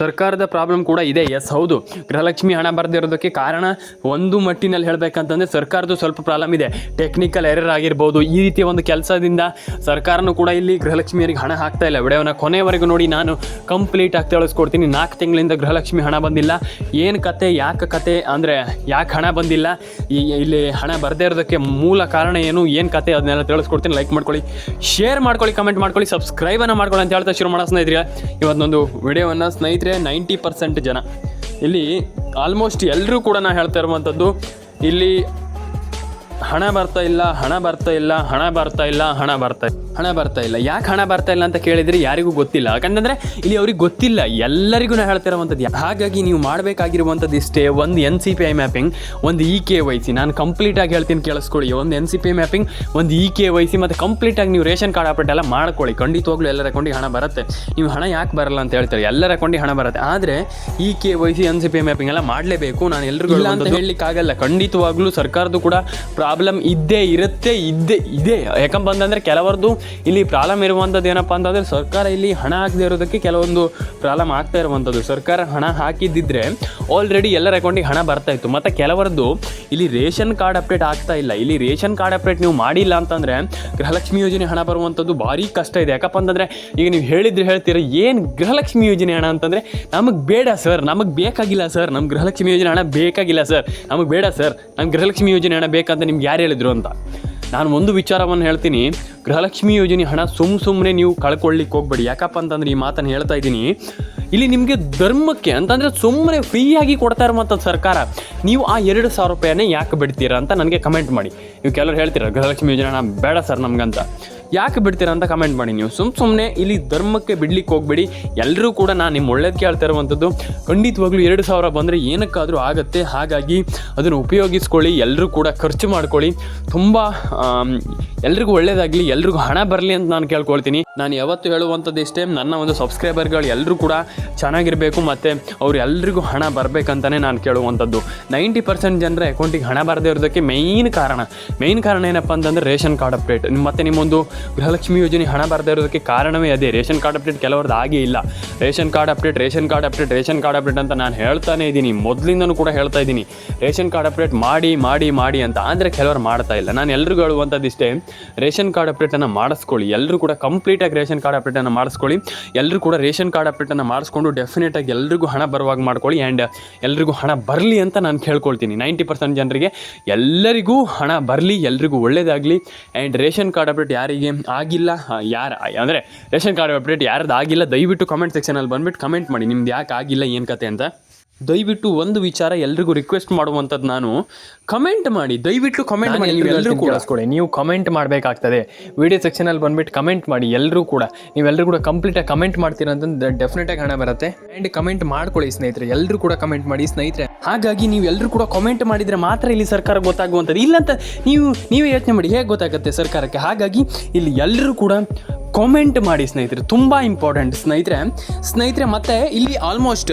ಸರ್ಕಾರದ ಪ್ರಾಬ್ಲಮ್ ಕೂಡ ಇದೆ. ಎಸ್ ಹೌದು. ಗೃಹಲಕ್ಷ್ಮಿ ಹಣ ಬರದಿರೋದಕ್ಕೆ ಕಾರಣ ಒಂದು ಮಟ್ಟಿನಲ್ಲಿ ಹೇಳಬೇಕಂತಂದರೆ ಸರ್ಕಾರದ ಸ್ವಲ್ಪ ಪ್ರಾಬ್ಲಮ್ ಇದೆ. ಟೆಕ್ನಿಕಲ್ ಎರರ್ ಆಗಿರ್ಬೋದು, ಈ ರೀತಿಯ ಒಂದು ಕೆಲಸದಿಂದ ಸರ್ಕಾರನೂ ಕೂಡ ಇಲ್ಲಿ ಗೃಹಲಕ್ಷ್ಮಿಯರಿಗೆ ಹಣ ಹಾಕ್ತಾ ಇಲ್ಲ. ವಿಡಿಯೋನ ಕೊನೆವರೆಗೂ ನೋಡಿ, ನಾನು ಕಂಪ್ಲೀಟ್ ಆಗಿ ತಿಳಿಸ್ಕೊಡ್ತೀನಿ. ನಾಲ್ಕು ತಿಂಗಳಿಂದ ಗೃಹಲಕ್ಷ್ಮಿ ಹಣ ಬಂದಿಲ್ಲ. ಏನು ಕತೆ, ಯಾಕೆ ಕತೆ, ಅಂದರೆ ಯಾಕೆ ಹಣ ಬಂದಿಲ್ಲ? ಈ, ಇಲ್ಲಿ ಹಣ ಬರದೇ ಇರೋದಕ್ಕೆ ಮೂಲ ಕಾರಣ ಏನು ಏನು ಕತೆ, ಅದನ್ನೆಲ್ಲ ತಿಳಿಸ್ಕೊಡ್ತೀನಿ. ಲೈಕ್ ಮಾಡ್ಕೊಳ್ಳಿ ಶೇರ್ ಮಾಡ್ಕೊಳ್ಳಿ ಕಮೆಂಟ್ ಮಾಡ್ಕೊಳ್ಳಿ ಸಬ್ಸ್ಕ್ರೈಬನ್ನು ಮಾಡ್ಕೊಳ್ಳಿ ಅಂತ ಹೇಳ್ತಾ ಶುರು ಮಾಡೋ ಸ್ನೇಹಿತರೆ. ಇವತ್ತೊಂದು ವಿಡಿಯೋವನ್ನು ಸ್ನೇಹಿತರೆ ನೈಂಟಿ ಪರ್ಸೆಂಟ್ ಜನ. ಇಲ್ಲಿ ಆಲ್ಮೋಸ್ಟ್ ಎಲ್ಲರೂ ಕೂಡ ನಾನು ಹೇಳ್ತಾ ಇರುವಂಥದ್ದು ಇಲ್ಲಿ ಹಣ ಬರ್ತಾ ಇಲ್ಲ ಹಣ ಬರ್ತಾ ಇಲ್ಲ ಹಣ ಬರ್ತಾ ಇಲ್ಲ ಹಣ ಬರ್ತಾ ಹಣ ಬರ್ತಾ ಇಲ್ಲ. ಯಾಕೆ ಹಣ ಬರ್ತಾ ಇಲ್ಲ ಅಂತ ಕೇಳಿದ್ರೆ ಯಾರಿಗೂ ಗೊತ್ತಿಲ್ಲ. ಯಾಕಂತಂದ್ರೆ ಇಲ್ಲಿ ಅವ್ರಿಗೆ ಗೊತ್ತಿಲ್ಲ. ಎಲ್ಲರಿಗೂ ನಾ ಹೇಳ್ತಿರೋವಂಥದ್ದು ಯಾ- ಹಾಗಾಗಿ ನೀವು ಮಾಡಬೇಕಾಗಿರುವಂಥದ್ದು ಇಷ್ಟೇ ಒಂದು N C P I mapping ಒಂದು ಇ ಕೆ ವೈ ಸಿ ನಾನು ಕಂಪ್ಲೀಟಾಗಿ ಹೇಳ್ತೀನಿ ಕೇಳಿಸ್ಕೊಳ್ಳಿ. ಒಂದು N C P I mapping ಒಂದು ಇ ಕೆ ವೈ ಸಿ ಮತ್ತು ಕಂಪ್ಲೀಟಾಗಿ ನೀವು ರೇಷನ್ ಕಾರ್ಡ್ ಅಪ್ಡೇಟ್ ಎಲ್ಲ ಮಾಡ್ಕೊಳ್ಳಿ. ಖಂಡಿತವಾಗ್ಲೂ ಎಲ್ಲರ ಅಕೌಂಟಿಗೆ ಹಣ ಬರುತ್ತೆ. ನೀವು ಹಣ ಯಾಕೆ ಬರಲ್ಲ ಅಂತ ಹೇಳ್ತಾರೆ? ಎಲ್ಲರ ಅಕೌಂಟಿಗೆ ಹಣ ಬರುತ್ತೆ. ಆದರೆ E K Y C N C P I mapping ಎಲ್ಲ ಮಾಡಲೇಬೇಕು. ನಾನು ಎಲ್ಲರಿಗೂ ಇಲ್ಲ ಅಂತ ಹೇಳಲಿಕ್ಕಾಗಲ್ಲ. ಖಂಡಿತವಾಗ್ಲೂ ಸರ್ಕಾರದ್ದು ಕೂಡ ಪ್ರಾಬ್ಲಮ್ ಇದ್ದೇ ಇರುತ್ತೆ, ಇದ್ದೇ, ಇದೆ. ಯಾಕಂತ ಕೆಲವರದ್ದು ಇಲ್ಲಿ ಪ್ರಾಬ್ಲಮ್ ಇರುವಂಥದ್ದು ಏನಪ್ಪ ಅಂತಂದರೆ ಸರ್ಕಾರ ಇಲ್ಲಿ ಹಣ ಹಾಕದೇ ಇರೋದಕ್ಕೆ ಕೆಲವೊಂದು ಪ್ರಾಬ್ಲಮ್ ಆಗ್ತಾ ಇರುವಂಥದ್ದು. ಸರ್ಕಾರ ಹಣ ಹಾಕಿದ್ದಿದ್ರೆ ಆಲ್ರೆಡಿ ಎಲ್ಲರ ಅಕೌಂಟಿಗೆ ಹಣ ಬರ್ತಾ ಇತ್ತು. ಮತ್ತು ಕೆಲವರದ್ದು ಇಲ್ಲಿ ರೇಷನ್ ಕಾರ್ಡ್ ಅಪ್ಡೇಟ್ ಆಗ್ತಾ ಇಲ್ಲ. ಇಲ್ಲಿ ರೇಷನ್ ಕಾರ್ಡ್ ಅಪ್ಡೇಟ್ ನೀವು ಮಾಡಿಲ್ಲ ಅಂತಂದರೆ ಗೃಹಲಕ್ಷ್ಮಿ ಯೋಜನೆ ಹಣ ಬರುವಂಥದ್ದು ಭಾರಿ ಕಷ್ಟ ಇದೆ. ಯಾಕಪ್ಪ ಅಂತಂದರೆ ಈಗ ನೀವು ಹೇಳಿದ್ರೆ ಹೇಳ್ತೀರ, ಏನು ಗೃಹಲಕ್ಷ್ಮಿ ಯೋಜನೆ ಹಣ? ಅಂತಂದರೆ, ನಮಗೆ ಬೇಡ ಸರ್, ನಮಗೆ ಬೇಕಾಗಿಲ್ಲ ಸರ್ ನಮ್ಮ ಗೃಹಲಕ್ಷ್ಮಿ ಯೋಜನೆ ಹಣ ಬೇಕಾಗಿಲ್ಲ ಸರ್, ನಮಗೆ ಬೇಡ ಸರ್ ನಮ್ಮ ಗೃಹಲಕ್ಷ್ಮಿ ಯೋಜನೆ ಹಣ ಬೇಕಂತ ನಿಮ್ಗೆ ಯಾರು ಹೇಳಿದ್ರು ಅಂತ. ನಾನು ಒಂದು ವಿಚಾರವನ್ನು ಹೇಳ್ತೀನಿ. ಗೃಹಲಕ್ಷ್ಮಿ ಯೋಜನೆ ಹಣ ಸುಮ್ಮ ಸುಮ್ಮನೆ ನೀವು ಕಳ್ಕೊಳ್ಳಿಕ್ಕೆ ಹೋಗ್ಬೇಡಿ. ಯಾಕಪ್ಪ ಅಂತಂದ್ರೆ ಈ ಮಾತನ್ನು ಹೇಳ್ತಾ ಇದ್ದೀನಿ. ಇಲ್ಲಿ ನಿಮಗೆ ಧರ್ಮಕ್ಕೆ ಅಂತಂದರೆ ಸುಮ್ಮನೆ ಫ್ರೀಯಾಗಿ ಕೊಡ್ತಾ ಇರುವಂಥ ಸರ್ಕಾರ, ನೀವು ಆ ಎರಡು ಸಾವಿರ ರೂಪಾಯಿನೇ ಯಾಕೆ ಬಿಡ್ತೀರಾ ಅಂತ ನನಗೆ ಕಮೆಂಟ್ ಮಾಡಿ. ನೀವು ಕೆಲವರು ಹೇಳ್ತೀರಾ, ಗೃಹಲಕ್ಷ್ಮಿ ಯೋಜನೆ ಹಣ ಬೇಡ ಸರ್ ನಮ್ಗಂತ. ಯಾಕೆ ಬಿಡ್ತೀರಾ ಅಂತ ಕಮೆಂಟ್ ಮಾಡಿ ನೀವು. ಸುಮ್ಮ ಸುಮ್ಮನೆ ಇಲ್ಲಿ ಧರ್ಮಕ್ಕೆ ಬಿಡ್ಲಿಕ್ಕೆ ಹೋಗ್ಬೇಡಿ. ಎಲ್ಲರೂ ಕೂಡ ನಾನು ನಿಮ್ಮ ಒಳ್ಳೇದು ಕೇಳ್ತಾ ಇರುವಂಥದ್ದು ಖಂಡಿತವಾಗ್ಲೂ ಎರಡು ಸಾವಿರ ಬಂದರೆ ಏನಕ್ಕಾದರೂ ಆಗುತ್ತೆ. ಹಾಗಾಗಿ ಅದನ್ನು ಉಪಯೋಗಿಸ್ಕೊಳ್ಳಿ. ಎಲ್ಲರೂ ಕೂಡ ಖರ್ಚು ಮಾಡ್ಕೊಳ್ಳಿ. ತುಂಬ ಎಲ್ರಿಗೂ ಒಳ್ಳೇದಾಗಲಿ, ಎಲ್ರಿಗೂ ಹಣ ಬರಲಿ ಅಂತ ನಾನು ಕೇಳ್ಕೊಳ್ತೀನಿ. ನಾನು ಯಾವತ್ತು ಹೇಳುವಂಥದ್ದು ಇಷ್ಟೇ, ನನ್ನ ಒಂದು ಸಬ್ಸ್ಕ್ರೈಬರ್ಗಳು ಎಲ್ಲರೂ ಕೂಡ ಚೆನ್ನಾಗಿರಬೇಕು ಮತ್ತು ಅವ್ರು ಎಲ್ರಿಗೂ ಹಣ ಬರಬೇಕಂತಲೇ ನಾನು ಕೇಳುವಂಥದ್ದು. ನೈಂಟಿ ಪರ್ಸೆಂಟ್ ಜನರ ಅಕೌಂಟಿಗೆ ಹಣ ಬರದೇ ಇರೋದಕ್ಕೆ ಮೇಯ್ನ್ ಕಾರಣ. ಮೇಯ್ನ್ ಕಾರಣ ಏನಪ್ಪ ಅಂತಂದರೆ ರೇಷನ್ ಕಾರ್ಡ್ ಅಪ್ಡೇಟ್ ಮತ್ತು ನಿಮ್ಮೊಂದು ಗೃಹಲಕ್ಷ್ಮಿ ಯೋಜನೆ ಹಣ ಬರದೇ ಇರೋದಕ್ಕೆ ಕಾರಣವೇ ಅದೇ. ರೇಷನ್ ಕಾರ್ಡ್ ಅಪ್ಡೇಟ್ ಕೆಲವ್ರದ್ದು ಆಗೇ ಇಲ್ಲ. Ration card update ration card update ration card update ಅಂತ ನಾನು ಹೇಳ್ತಾನೆ ಇದ್ದೀನಿ. ಮೊದಲಿಂದನೂ ಕೂಡ ಹೇಳ್ತಾ ಇದ್ದೀನಿ. ರೇಷನ್ ಕಾರ್ಡ್ ಅಪ್ಡೇಟ್ ಮಾಡಿ ಮಾಡಿ ಮಾಡಿ ಅಂತ. ಅಂದರೆ ಕೆಲವರು ಮಾಡ್ತಾ ಇಲ್ಲ. ನಾನು ಎಲ್ರಿಗೂ ಹೇಳುವಂಥದ್ದು ಇಷ್ಟೇ ರೇಷನ್ ಕಾರ್ಡ್ ಅಪ್ಡೇಟನ್ನು ಮಾಡಿಸ್ಕೊಳ್ಳಿ. ಎಲ್ಲರೂ ಕೂಡ ಕಂಪ್ಲೀಟಾಗಿ ರೇಷನ್ ಕಾರ್ಡ್ ಅಪ್ಡೇಟನ್ನು ಮಾಡಿಸ್ಕೊಳ್ಳಿ. ಎಲ್ಲರೂ ಕೂಡ ರೇಷನ್ ಕಾರ್ಡ್ ಅಪ್ಡೇಟನ್ನು ಮಾಡಿಸ್ಕೊಂಡು ಡೆಫಿನೆಟಾಗಿ ಎಲ್ರಿಗೂ ಹಣ ಬರುವಾಗ ಮಾಡ್ಕೊಳ್ಳಿ ಆ್ಯಂಡ್ ಎಲ್ರಿಗೂ ಹಣ ಬರಲಿ ಅಂತ ನಾನು ಕೇಳ್ಕೊಳ್ತೀನಿ. ನೈಂಟಿ ಪರ್ಸೆಂಟ್ ಜನರಿಗೆ ಎಲ್ಲರಿಗೂ ಹಣ ಬರಲಿ, ಎಲ್ರಿಗೂ ಒಳ್ಳೆಯದಾಗಲಿ ಆ್ಯಂಡ್ ರೇಷನ್ ಕಾರ್ಡ್ ಅಪ್ಡೇಟ್ ಯಾರಿಗೆ ಆಗಿಲ್ಲ ಯಾರು, ಅಂದರೆ ರೇಷನ್ ಕಾರ್ಡ್ ಅಪ್ಡೇಟ್ ಯಾರ್ದು ಆಗಿಲ್ಲ, ದಯವಿಟ್ಟು ಕಮೆಂಟ್ ಸೆಕ್ಷನಲ್ಲಿ ಬಂದುಬಿಟ್ಟು ಕಮೆಂಟ್ ಮಾಡಿ. ನಿಮ್ದು ಯಾಕೆ ಆಗಿಲ್ಲ, ಏನು ಕತೆ ಅಂತ. ದಯವಿಟ್ಟು ಒಂದು ವಿಚಾರ ಎಲ್ರಿಗೂ ರಿಕ್ವೆಸ್ಟ್ ಮಾಡುವಂಥದ್ದು ನಾನು ಕಮೆಂಟ್ ಮಾಡಿ ದಯವಿಟ್ಟು ಕಮೆಂಟ್ ಮಾಡಿ ಎಲ್ಲರೂ ಕೂಡ. ಕೊಡಿ ನೀವು ಕಮೆಂಟ್ ಮಾಡಬೇಕಾಗ್ತದೆ. ವಿಡಿಯೋ ಸೆಕ್ಷನಲ್ಲಿ ಬಂದ್ಬಿಟ್ಟು ಕಮೆಂಟ್ ಮಾಡಿ ಎಲ್ಲರೂ ಕೂಡ. ನೀವೆಲ್ಲರೂ ಕೂಡ ಕಂಪ್ಲೀಟಾಗಿ ಕಮೆಂಟ್ ಮಾಡ್ತೀರ ಅಂತಂದ್ರೆ ಡೆಫಿನೆಟಾಗಿ ಹಣ ಬರುತ್ತೆ. ಆ್ಯಂಡ್ ಕಮೆಂಟ್ ಮಾಡ್ಕೊಳ್ಳಿ ಸ್ನೇಹಿತರೆ ಎಲ್ಲರೂ ಕೂಡ ಕಮೆಂಟ್ ಮಾಡಿ ಸ್ನೇಹಿತರೆ. ಹಾಗಾಗಿ ನೀವು ಎಲ್ಲರೂ ಕೂಡ ಕಮೆಂಟ್ ಮಾಡಿದರೆ ಮಾತ್ರ ಇಲ್ಲಿ ಸರ್ಕಾರ ಗೊತ್ತಾಗುವಂಥದ್ದು. ಇಲ್ಲಂತ ನೀವು ನೀವೇ ಯೋಚನೆ ಮಾಡಿ ಹೇಗೆ ಗೊತ್ತಾಗುತ್ತೆ ಸರ್ಕಾರಕ್ಕೆ? ಹಾಗಾಗಿ ಇಲ್ಲಿ ಎಲ್ಲರೂ ಕೂಡ ಕಾಮೆಂಟ್ ಮಾಡಿ ಸ್ನೇಹಿತರೆ. ತುಂಬ ಇಂಪಾರ್ಟೆಂಟ್ ಸ್ನೇಹಿತರೆ. ಸ್ನೇಹಿತರೆ ಮತ್ತೆ ಇಲ್ಲಿ ಆಲ್ಮೋಸ್ಟ್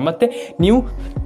ಮತ್ತು ನೀವು